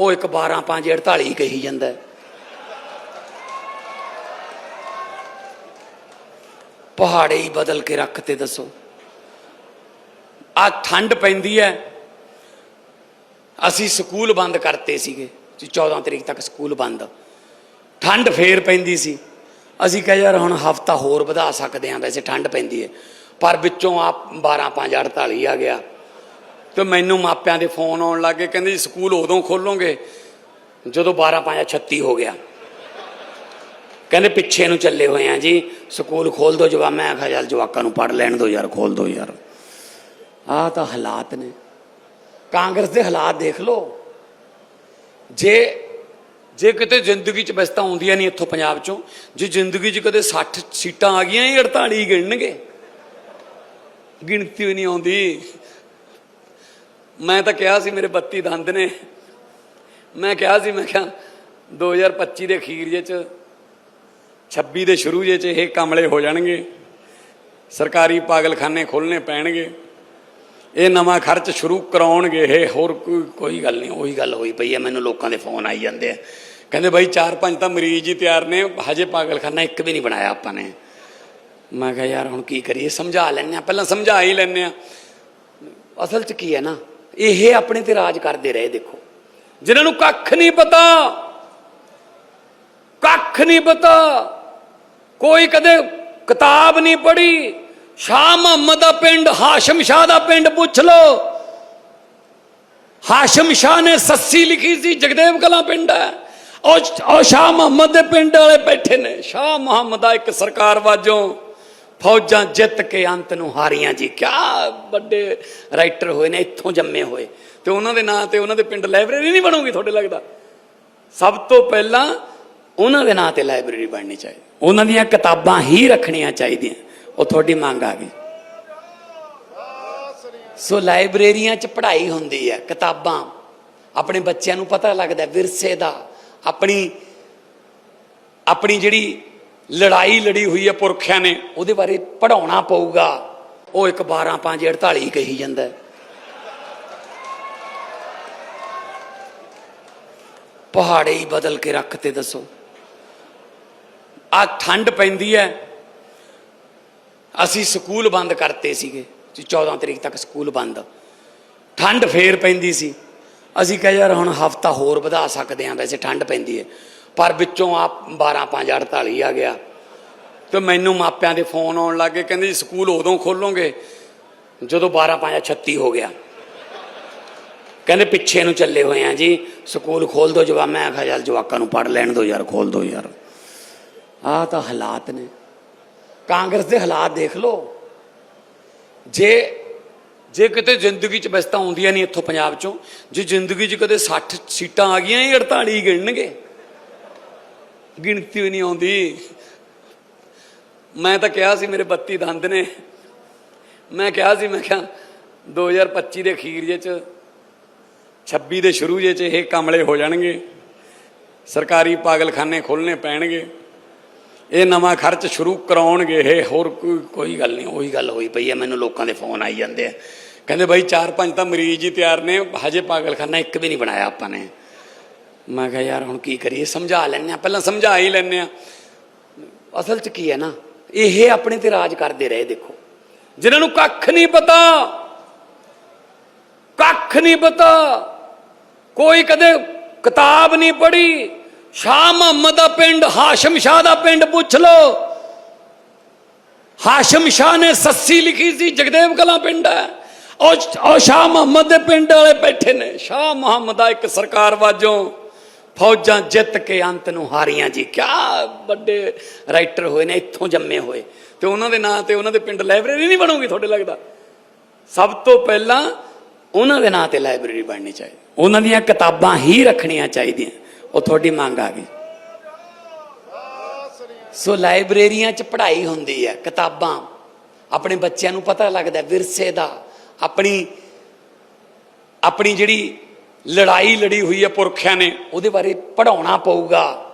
ਉਹ ਇੱਕ 12 5 48 ਕਹੀ ਜਾਂਦਾ ਪਹਾੜੇ ਹੀ ਬਦਲ ਕੇ ਰੱਖ ਤੇ ਦੱਸੋ। ਆ ਠੰਡ ਪੈਂਦੀ ਹੈ। ਅਸੀਂ ਸਕੂਲ ਬੰਦ ਕਰਤੇ ਸੀਗੇ। ਜੀ 14 ਤਰੀਕ ਤੱਕ ਸਕੂਲ ਬੰਦ। ਠੰਡ ਫੇਰ ਪੈਂਦੀ ਸੀ। ਅਸੀਂ ਕਿਹਾ ਯਾਰ ਹੁਣ ਹਫਤਾ ਹੋਰ ਵਧਾ ਸਕਦੇ ਹਾਂ। ਵੈਸੇ ਠੰਡ ਪੈਂਦੀ ਹੈ। ਪਰ ਵਿੱਚੋਂ ਆ 12 5 48 ਆ ਗਿਆ। ਤੇ ਮੈਨੂੰ ਮਾਪਿਆਂ ਦੇ ਫੋਨ ਆਉਣ ਲੱਗੇ ਕਹਿੰਦੇ ਜੀ, ਸਕੂਲ ਉਦੋਂ ਖੋਲੋਗੇ ਜਦੋਂ 12 5 36 ਹੋ ਗਿਆ। ਕਹਿੰਦੇ ਪਿੱਛੇ ਨੂੰ ਚੱਲੇ ਹੋਏ ਆ ਜੀ, ਸਕੂਲ ਖੋਲ ਦੋ ਜਵਾ ਮੈਂ ਕਿਹਾ ਚੱਲ ਜਵਾਕਾਂ ਨੂੰ ਪੜ ਲੈਣ ਦੋ ਯਾਰ, ਖੋਲ ਦੋ ਯਾਰ। ਆਹ ਤਾਂ ਹਾਲਾਤ ਨੇ। ਕਾਂਗਰਸ ਦੇ ਹਾਲਾਤ ਦੇਖ ਲਓ। ਜੇ ਜੇ ਕਿਤੇ ਜ਼ਿੰਦਗੀ 'ਚ ਬਸਤਾ ਆਉਂਦੀਆਂ ਨਹੀਂ ਇੱਥੋਂ ਪੰਜਾਬ 'ਚੋਂ, ਜੇ ਜ਼ਿੰਦਗੀ 'ਚ ਕਦੇ 60 ਸੀਟਾਂ ਆ ਗਈਆਂ, ਇਹ 48 ਗਿਣਨਗੇ। ਗਿਣਤੀ ਵੀ ਨਹੀਂ ਆਉਂਦੀ। ਮੈਂ ਤਾਂ ਕਿਹਾ ਸੀ ਮੇਰੇ 32 ਦੰਦ ਨੇ। ਮੈਂ ਕਿਹਾ ਸੀ, ਮੈਂ ਕਿਹਾ 2025 ਦੇ ਅਖੀਰ ਜੇ ਚ 26 ਦੇ ਸ਼ੁਰੂ ਜੇ ਚ ਇਹ ਕਮਲੇ ਹੋ ਜਾਣਗੇ। ਸਰਕਾਰੀ ਪਾਗਲਖਾਨੇ ਖੋਲਣੇ ਪੈਣਗੇ। ਇਹ ਨਵਾਂ ਖਰਚ ਸ਼ੁਰੂ ਕਰਾਉਣਗੇ। ਇਹ ਹੋਰ ਕੋਈ ਕੋਈ ਗੱਲ ਨਹੀਂ, ਉਹੀ ਗੱਲ ਹੋਈ ਪਈ ਹੈ। ਮੈਨੂੰ ਲੋਕਾਂ ਦੇ ਫੋਨ ਆਈ ਜਾਂਦੇ ਆ। ਕਹਿੰਦੇ ਬਾਈ ਚਾਰ ਪੰਜ ਤਾਂ ਮਰੀਜ਼ ਹੀ ਤਿਆਰ ਨੇ, ਹਜੇ ਪਾਗਲਖਾਨਾ ਇੱਕ ਵੀ ਨਹੀਂ ਬਣਾਇਆ ਆਪਾਂ ਨੇ। ਮੈਂ ਕਿਹਾ ਯਾਰ ਹੁਣ ਕੀ ਕਰੀਏ, ਸਮਝਾ ਲੈਣੇ ਆ ਪਹਿਲਾਂ ਸਮਝਾ ਹੀ ਲੈਣੇ ਆ ਅਸਲ 'ਚ ਕੀ ਹੈ ਨਾ ਇਹ ਆਪਣੇ ਤੇ ਰਾਜ ਕਰਦੇ ਰਹੇ, ਦੇਖੋ। ਜਿਨ੍ਹਾਂ ਨੂੰ ਕੱਖ ਨਹੀਂ ਪਤਾ, ਕੱਖ ਨਹੀਂ ਪਤਾ, ਕੋਈ ਕਦੇ ਕਿਤਾਬ ਨਹੀਂ ਪੜ੍ਹੀ, ਸ਼ਾਹ ਮੁਹੰਮਦ ਦਾ ਪਿੰਡ, ਹਾਸ਼ਮ ਸ਼ਾਹ ਦਾ ਪਿੰਡ ਪੁੱਛ ਲਓ। ਹਾਸ਼ਮ ਸ਼ਾਹ ਨੇ ਸੱਸੀ ਲਿਖੀ ਸੀ, ਜਗਦੇਵ ਕਲਾਂ ਪਿੰਡ ਹੈ। ਉਹ ਉਹ ਸ਼ਾਹ ਮੁਹੰਮਦ ਦੇ ਪਿੰਡ ਵਾਲੇ ਬੈਠੇ ਨੇ। ਸ਼ਾਹ ਮੁਹੰਮਦ ਦਾ ਇੱਕ ਸਰਕਾਰ ਵਾਜੋਂ ਫੌਜਾਂ ਜਿੱਤ ਕੇ ਅੰਤ ਨੂੰ ਹਾਰੀਆਂ ਜੀ। ਕਿਆ ਵੱਡੇ ਰਾਈਟਰ ਹੋਏ ਨੇ, ਇੱਥੋਂ ਜੰਮੇ ਹੋਏ। ਤੇ ਉਹਨਾਂ ਦੇ ਨਾਂ ਤੇ ਉਹਨਾਂ ਦੇ ਪਿੰਡ ਲਾਇਬ੍ਰੇਰੀ ਨਹੀਂ ਬਣੂਗੀ, ਤੁਹਾਡੇ ਲੱਗਦਾ? ਸਭ ਤੋਂ ਪਹਿਲਾਂ ਉਹਨਾਂ ਦੇ ਨਾਂ ਤੇ ਲਾਇਬ੍ਰੇਰੀ ਬਣਨੀ ਚਾਹੀਦੀ। ਉਹਨਾਂ ਦੀਆਂ ਕਿਤਾਬਾਂ ਹੀ ਰੱਖਣੀਆਂ ਚਾਹੀਦੀਆਂ। ਉਹ ਤੁਹਾਡੀ ਮੰਗ ਆ ਗਈ। ਸੋ ਲਾਇਬ੍ਰੇਰੀਆਂ 'ਚ ਪੜ੍ਹਾਈ ਹੁੰਦੀ ਹੈ, ਕਿਤਾਬਾਂ। ਆਪਣੇ ਬੱਚਿਆਂ ਨੂੰ ਪਤਾ ਲੱਗਦਾ ਵਿਰਸੇ ਦਾ। ਆਪਣੀ ਆਪਣੀ ਜਿਹੜੀ ਲੜਾਈ ਲੜੀ ਹੋਈ ਹੈ ਪੁਰਖਿਆਂ ਨੇ, ਉਹਦੇ ਬਾਰੇ ਪੜਾਉਣਾ ਪਊਗਾ। ਉਹ ਇੱਕ 12 5 48 ਕਹੀ ਜਾਂਦਾ ਪਹਾੜੇ ਹੀ ਬਦਲ ਕੇ ਰੱਖ ਤੇ ਦੱਸੋ। ਆ ਠੰਡ ਪੈਂਦੀ ਹੈ। ਅਸੀਂ ਸਕੂਲ ਬੰਦ ਕਰਤੇ ਸੀਗੇ, ਜੀ 14 ਤਰੀਕ ਤੱਕ ਸਕੂਲ ਬੰਦ। ਠੰਡ ਫੇਰ ਪੈਂਦੀ ਸੀ। ਅਸੀਂ ਕਿਹਾ ਯਾਰ ਹੁਣ ਹਫਤਾ ਹੋਰ ਵਧਾ ਸਕਦੇ ਹਾਂ, ਵੈਸੇ ਠੰਡ ਪੈਂਦੀ ਹੈ। ਪਰ ਵਿੱਚੋਂ ਆ 12 5 48 ਆ ਗਿਆ। ਤੇ ਮੈਨੂੰ ਮਾਪਿਆਂ ਦੇ ਫੋਨ ਆਉਣ ਲੱਗੇ ਕਹਿੰਦੇ ਜੀ ਸਕੂਲ ਉਦੋਂ ਖੋਲੋਗੇ ਜਦੋਂ 12 5 36 ਹੋ ਗਿਆ। ਕਹਿੰਦੇ ਪਿੱਛੇ ਨੂੰ ਚੱਲੇ ਹੋਏ ਆ ਜੀ, ਸਕੂਲ ਖੋਲ ਦੋ ਜਵਾ ਮੈਂ ਕਿਹਾ ਯਾਰ ਜਵਾਕਾਂ ਨੂੰ ਪੜ ਲੈਣ ਦੋ ਯਾਰ, ਖੋਲ ਦੋ ਯਾਰ। ਆਹ ਤਾਂ ਹਾਲਾਤ ਨੇ। ਕਾਂਗਰਸ ਦੇ ਹਾਲਾਤ ਦੇਖ ਲਓ। ਜੇ ਜੇ ਕਿਤੇ ਜ਼ਿੰਦਗੀ 'ਚ ਬਸਤਾ ਆਉਂਦੀਆਂ ਨਹੀਂ ਇੱਥੋਂ ਪੰਜਾਬ 'ਚੋਂ, ਜੇ ਜ਼ਿੰਦਗੀ 'ਚ ਕਦੇ 60 ਸੀਟਾਂ ਆ ਗਈਆਂ, ਇਹ 48 ਗਿਣਨਗੇ। ਗਿਣਤੀ ਵੀ ਨਹੀਂ ਆਉਂਦੀ। ਮੈਂ ਤਾਂ ਕਿਹਾ ਸੀ ਮੇਰੇ 32 ਦੰਦ ਨੇ। ਮੈਂ ਕਿਹਾ ਸੀ, ਮੈਂ ਕਿਹਾ 2025 ਦੇ ਅਖੀਰ ਜੇ ਚ 26 ਦੇ ਸ਼ੁਰੂ ਜੇ ਚ ਇਹ ਕਮਲੇ ਹੋ ਜਾਣਗੇ। ਸਰਕਾਰੀ ਪਾਗਲਖਾਨੇ ਖੋਲਣੇ ਪੈਣਗੇ। ਇਹ ਨਵਾਂ ਖਰਚ ਸ਼ੁਰੂ ਕਰਾਉਣਗੇ। ਇਹ ਹੋਰ ਕੋਈ ਕੋਈ ਗੱਲ ਨਹੀਂ, ਉਹੀ ਗੱਲ ਹੋਈ ਪਈ ਹੈ। ਮੈਨੂੰ ਲੋਕਾਂ ਦੇ ਫੋਨ ਆਈ ਜਾਂਦੇ ਆ। ਕਹਿੰਦੇ ਬਾਈ ਚਾਰ ਪੰਜ ਤਾਂ ਮਰੀਜ਼ ਹੀ ਤਿਆਰ ਨੇ। ਹਜੇ ਪਾਗਲਖਾਨਾ ਇੱਕ ਵੀ ਨਹੀਂ ਬਣਾਇਆ ਆਪਾਂ ਨੇ। ਮੈਂ ਕਿਹਾ ਯਾਰ ਹੁਣ ਕੀ ਕਰੀਏ? ਸਮਝਾ ਲੈਣੇ ਆ ਪਹਿਲਾਂ ਸਮਝਾ ਹੀ ਲੈਣੇ ਆ ਅਸਲ 'ਚ ਕੀ ਹੈ ਨਾ, ਇਹ ਆਪਣੇ ਤੇ ਰਾਜ ਕਰਦੇ ਰਹੇ, ਦੇਖੋ। ਜਿਨ੍ਹਾਂ ਨੂੰ ਕੱਖ ਨਹੀਂ ਪਤਾ, ਕੱਖ ਨਹੀਂ ਪਤਾ, ਕੋਈ ਕਦੇ ਕਿਤਾਬ ਨਹੀਂ ਪੜ੍ਹੀ, ਸ਼ਾਹ ਮੁਹੰਮਦ ਦਾ ਪਿੰਡ, ਹਾਸ਼ਮ ਸ਼ਾਹ ਦਾ ਪਿੰਡ ਪੁੱਛ ਲਓ। ਹਾਸ਼ਮ ਸ਼ਾਹ ਨੇ ਸੱਸੀ ਲਿਖੀ ਸੀ, ਜਗਦੇਵ ਕਲਾਂ ਪਿੰਡ ਹੈ। ਉਹ ਉਹ ਸ਼ਾਹ ਮੁਹੰਮਦ ਦੇ ਪਿੰਡ ਵਾਲੇ ਬੈਠੇ ਨੇ। ਸ਼ਾਹ ਮੁਹੰਮਦ ਦਾ ਇੱਕ ਸਰਕਾਰ ਵਾਜੋਂ ਫੌਜਾਂ ਜਿੱਤ ਕੇ ਅੰਤ ਨੂੰ ਹਾਰੀਆਂ ਜੀ। ਕਿਆ ਵੱਡੇ ਰਾਈਟਰ ਹੋਏ ਨੇ, ਇੱਥੋਂ ਜੰਮੇ ਹੋਏ। ਤੇ ਉਹਨਾਂ ਦੇ ਨਾਂ ਤੇ ਉਹਨਾਂ ਦੇ ਪਿੰਡ ਲਾਇਬ੍ਰੇਰੀ ਨਹੀਂ ਬਣੂਗੀ ਤੁਹਾਡੇ ਲੱਗਦਾ? ਸਭ ਤੋਂ ਪਹਿਲਾਂ ਉਹਨਾਂ ਦੇ ਨਾਂ ਤੇ ਲਾਇਬ੍ਰੇਰੀ ਬਣਨੀ ਚਾਹੀਦੀ। ਉਹਨਾਂ ਦੀਆਂ ਕਿਤਾਬਾਂ ਹੀ ਰੱਖਣੀਆਂ ਚਾਹੀਦੀਆਂ। ਉਹ ਤੁਹਾਡੀ ਮੰਗ ਆ ਗਈ। ਸੋ ਲਾਇਬ੍ਰੇਰੀਆਂ 'ਚ ਪੜ੍ਹਾਈ ਹੁੰਦੀ ਹੈ, ਕਿਤਾਬਾਂ। ਆਪਣੇ ਬੱਚਿਆਂ ਨੂੰ ਪਤਾ ਲੱਗਦਾ ਵਿਰਸੇ ਦਾ। ਆਪਣੀ ਆਪਣੀ ਜਿਹੜੀ ਲੜਾਈ ਲੜੀ ਹੋਈ ਹੈ ਪੁਰਖਿਆਂ ਨੇ ਉਹਦੇ ਬਾਰੇ ਪੜਾਉਣਾ ਪਊਗਾ।